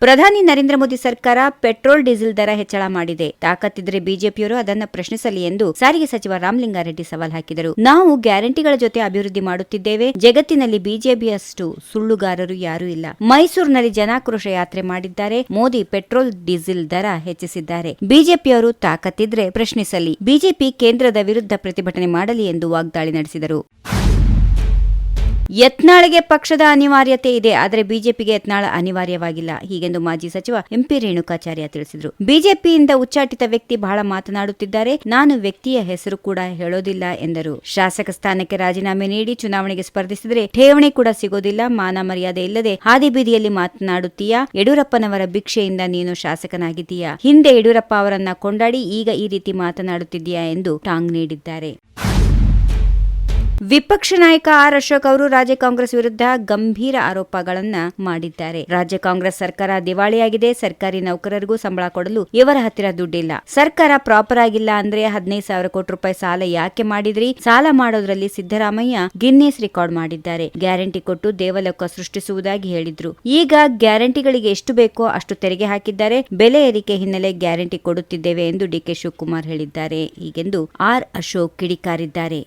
ಪ್ರಧಾನಿ ನರೇಂದ್ರ ಮೋದಿ ಸರ್ಕಾರ petrol, diesel ದರ ಹೆಚ್ಚಳ ಮಾಡಿದೆ. ತಾಕತ್ತಿದ್ರೆ ಬಿಜೆಪಿಯವರು ಅದನ್ನು ಪ್ರಶ್ನಿಸಲಿ ಎಂದು ಸಾರಿಗೆ ಸಚಿವ ರಾಮಲಿಂಗಾರೆಡ್ಡಿ ಸವಾಲ್ ಹಾಕಿದರು. ನಾವು ಗ್ಯಾರಂಟಿಗಳ ಜೊತೆ ಅಭಿವೃದ್ಧಿ ಮಾಡುತ್ತಿದ್ದೇವೆ. ಜಗತ್ತಿನಲ್ಲಿ ಬಿಜೆಪಿಯಷ್ಟು ಸುಳ್ಳುಗಾರರು ಯಾರೂ ಇಲ್ಲ. ಮೈಸೂರಿನಲ್ಲಿ ಜನಾಕ್ರೋಶ ಯಾತ್ರೆ ಮಾಡಿದ್ದಾರೆ. ಮೋದಿ ಪೆಟ್ರೋಲ್, ಡೀಸೆಲ್ ದರ ಹೆಚ್ಚಿಸಿದ್ದಾರೆ. ಬಿಜೆಪಿಯವರು ತಾಕತ್ತಿದ್ರೆ ಪ್ರಶ್ನಿಸಲಿ. ಬಿಜೆಪಿ ಕೇಂದ್ರದ ವಿರುದ್ಧ ಪ್ರತಿಭಟನೆ ಮಾಡಲಿ ಎಂದು ವಾಗ್ದಾಳಿ ನಡೆಸಿದರು. ಯತ್ನಾಳ್ಗೆ ಪಕ್ಷದ ಅನಿವಾರ್ಯತೆ ಇದೆ, ಆದರೆ ಬಿಜೆಪಿಗೆ ಯತ್ನಾಳ ಅನಿವಾರ್ಯವಾಗಿಲ್ಲ. ಹೀಗೆಂದು ಮಾಜಿ ಸಚಿವ ಎಂಪಿ ರೇಣುಕಾಚಾರ್ಯ ತಿಳಿಸಿದರು. ಬಿಜೆಪಿಯಿಂದ ಉಚ್ಚಾಟಿತ ವ್ಯಕ್ತಿ ಬಹಳ ಮಾತನಾಡುತ್ತಿದ್ದಾರೆ. ನಾನು ವ್ಯಕ್ತಿಯ ಹೆಸರು ಕೂಡ ಹೇಳೋದಿಲ್ಲ ಎಂದರು. ಶಾಸಕ ಸ್ಥಾನಕ್ಕೆ ರಾಜೀನಾಮೆ ನೀಡಿ ಚುನಾವಣೆಗೆ ಸ್ಪರ್ಧಿಸಿದರೆ ಠೇವಣಿ ಕೂಡ ಸಿಗೋದಿಲ್ಲ. ಮಾನ ಮರ್ಯಾದೆ ಇಲ್ಲದೆ ಹಾದಿ ಬೀದಿಯಲ್ಲಿ ಮಾತನಾಡುತ್ತೀಯಾ? ಯಡಿಯೂರಪ್ಪನವರ ಭಿಕ್ಷೆಯಿಂದ ನೀನು ಶಾಸಕನಾಗಿದ್ದೀಯಾ? ಹಿಂದೆ ಯಡಿಯೂರಪ್ಪ ಅವರನ್ನ ಕೊಂಡಾಡಿ ಈಗ ಈ ರೀತಿ ಮಾತನಾಡುತ್ತಿದ್ದೀಯಾ ಎಂದು ಟಾಂಗ್ ನೀಡಿದ್ದಾರೆ. ವಿಪಕ್ಷ ನಾಯಕ ಆರ್ ಅಶೋಕ್ ಅವರು ರಾಜ್ಯ ಕಾಂಗ್ರೆಸ್ ವಿರುದ್ಧ ಗಂಭೀರ ಆರೋಪಗಳನ್ನ ಮಾಡಿದ್ದಾರೆ. ರಾಜ್ಯ ಕಾಂಗ್ರೆಸ್ ಸರ್ಕಾರ ದಿವಾಳಿಯಾಗಿದೆ. ಸರ್ಕಾರಿ ನೌಕರರಿಗೂ ಸಂಬಳ ಕೊಡಲು ಇವರ ಹತ್ತಿರ ದುಡ್ಡಿಲ್ಲ. ಸರ್ಕಾರ ಪ್ರಾಪರ್ ಆಗಿಲ್ಲ ಅಂದ್ರೆ ಹದಿನೈದು ಸಾವಿರ ಕೋಟಿ ರೂಪಾಯಿ ಸಾಲ ಯಾಕೆ ಮಾಡಿದ್ರಿ? ಸಾಲ ಮಾಡೋದ್ರಲ್ಲಿ ಸಿದ್ದರಾಮಯ್ಯ ಗಿನ್ನಿಸ್ ರೆಕಾರ್ಡ್ ಮಾಡಿದ್ದಾರೆ. ಗ್ಯಾರಂಟಿ ಕೊಟ್ಟು ದೇವಲೋಕ ಸೃಷ್ಟಿಸುವುದಾಗಿ ಹೇಳಿದ್ರು. ಈಗ ಗ್ಯಾರಂಟಿಗಳಿಗೆ ಎಷ್ಟು ಬೇಕೋ ಅಷ್ಟು ತೆರಿಗೆ ಹಾಕಿದ್ದಾರೆ. ಬೆಲೆ ಏರಿಕೆ ಹಿನ್ನೆಲೆ ಗ್ಯಾರಂಟಿ ಕೊಡುತ್ತಿದ್ದೇವೆ ಎಂದು ಡಿಕೆ ಶಿವಕುಮಾರ್ ಹೇಳಿದ್ದಾರೆ. ಹೀಗೆಂದು ಆರ್ ಅಶೋಕ್ ಕಿಡಿಕಾರಿದ್ದಾರೆ.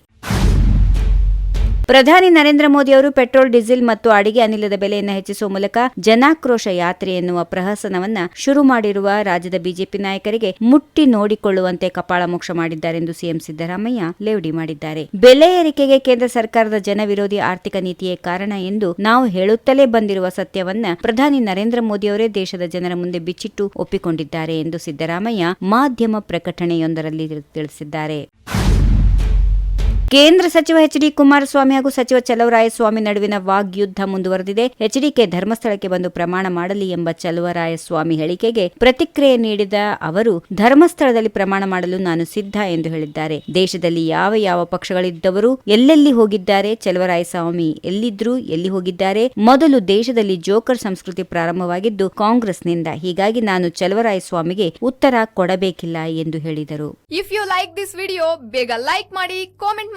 ಪ್ರಧಾನಿ ನರೇಂದ್ರ ಮೋದಿ ಅವರು ಪೆಟ್ರೋಲ್, ಡೀಸೆಲ್ ಮತ್ತು ಅಡಿಗೆ ಅನಿಲದ ಬೆಲೆಯನ್ನು ಹೆಚ್ಚಿಸುವ ಮೂಲಕ ಜನಾಕ್ರೋಶ ಯಾತ್ರೆ ಎನ್ನುವ ಪ್ರಹಸನವನ್ನ ಶುರು ಮಾಡಿರುವ ರಾಜ್ಯದ ಬಿಜೆಪಿ ನಾಯಕರಿಗೆ ಮುಟ್ಟಿ ನೋಡಿಕೊಳ್ಳುವಂತೆ ಮೋಕ್ಷ ಮಾಡಿದ್ದಾರೆಂದು ಸಿಎಂ ಸಿದ್ದರಾಮಯ್ಯ ಲೇವಡಿ ಮಾಡಿದ್ದಾರೆ. ಬೆಲೆ ಏರಿಕೆಗೆ ಕೇಂದ್ರ ಸರ್ಕಾರದ ಜನವಿರೋಧಿ ಆರ್ಥಿಕ ನೀತಿಯೇ ಕಾರಣ ಎಂದು ನಾವು ಹೇಳುತ್ತಲೇ ಬಂದಿರುವ ಸತ್ಯವನ್ನ ಪ್ರಧಾನಿ ನರೇಂದ್ರ ಮೋದಿ ಅವರೇ ದೇಶದ ಜನರ ಮುಂದೆ ಬಿಚ್ಚಿಟ್ಟು ಒಪ್ಪಿಕೊಂಡಿದ್ದಾರೆ ಎಂದು ಸಿದ್ದರಾಮಯ್ಯ ಮಾಧ್ಯಮ ಪ್ರಕಟಣೆಯೊಂದರಲ್ಲಿ ತಿಳಿಸಿದ್ದಾರೆ. ಕೇಂದ್ರ ಸಚಿವ ಎಚ್ ಡಿ ಕುಮಾರಸ್ವಾಮಿ ಹಾಗೂ ಸಚಿವ ಚಲವರಾಯಸ್ವಾಮಿ ನಡುವಿನ ವಾಗ್ಯುದ್ಧ ಮುಂದುವರೆದಿದೆ. ಎಚ್ಡಿಕೆ ಧರ್ಮಸ್ಥಳಕ್ಕೆ ಬಂದು ಪ್ರಮಾಣ ಮಾಡಲಿ ಎಂಬ ಚಲವರಾಯಸ್ವಾಮಿ ಹೇಳಿಕೆಗೆ ಪ್ರತಿಕ್ರಿಯೆ ನೀಡಿದ ಅವರು, ಧರ್ಮಸ್ಥಳದಲ್ಲಿ ಪ್ರಮಾಣ ಮಾಡಲು ನಾನು ಸಿದ್ಧ ಎಂದು ಹೇಳಿದ್ದಾರೆ. ದೇಶದಲ್ಲಿ ಯಾವ ಯಾವ ಪಕ್ಷಗಳಿದ್ದವರು ಎಲ್ಲೆಲ್ಲಿ ಹೋಗಿದ್ದಾರೆ, ಚಲುವರಾಯಸ್ವಾಮಿ ಎಲ್ಲಿದ್ರು ಎಲ್ಲಿ ಹೋಗಿದ್ದಾರೆ, ಮೊದಲು ದೇಶದಲ್ಲಿ ಜೋಕರ್ ಸಂಸ್ಕೃತಿ ಪ್ರಾರಂಭವಾಗಿದ್ದು, ಕಾಂಗ್ರೆಸ್ನಿಂದ ಹೀಗಾಗಿ ನಾನು ಚಲವರಾಯಸ್ವಾಮಿಗೆ ಉತ್ತರ ಕೊಡಬೇಕಿಲ್ಲ ಎಂದು ಹೇಳಿದರು. If you like this video ಬೇಗ ಲೈಕ್ ಮಾಡಿ ಕಾಮೆಂಟ್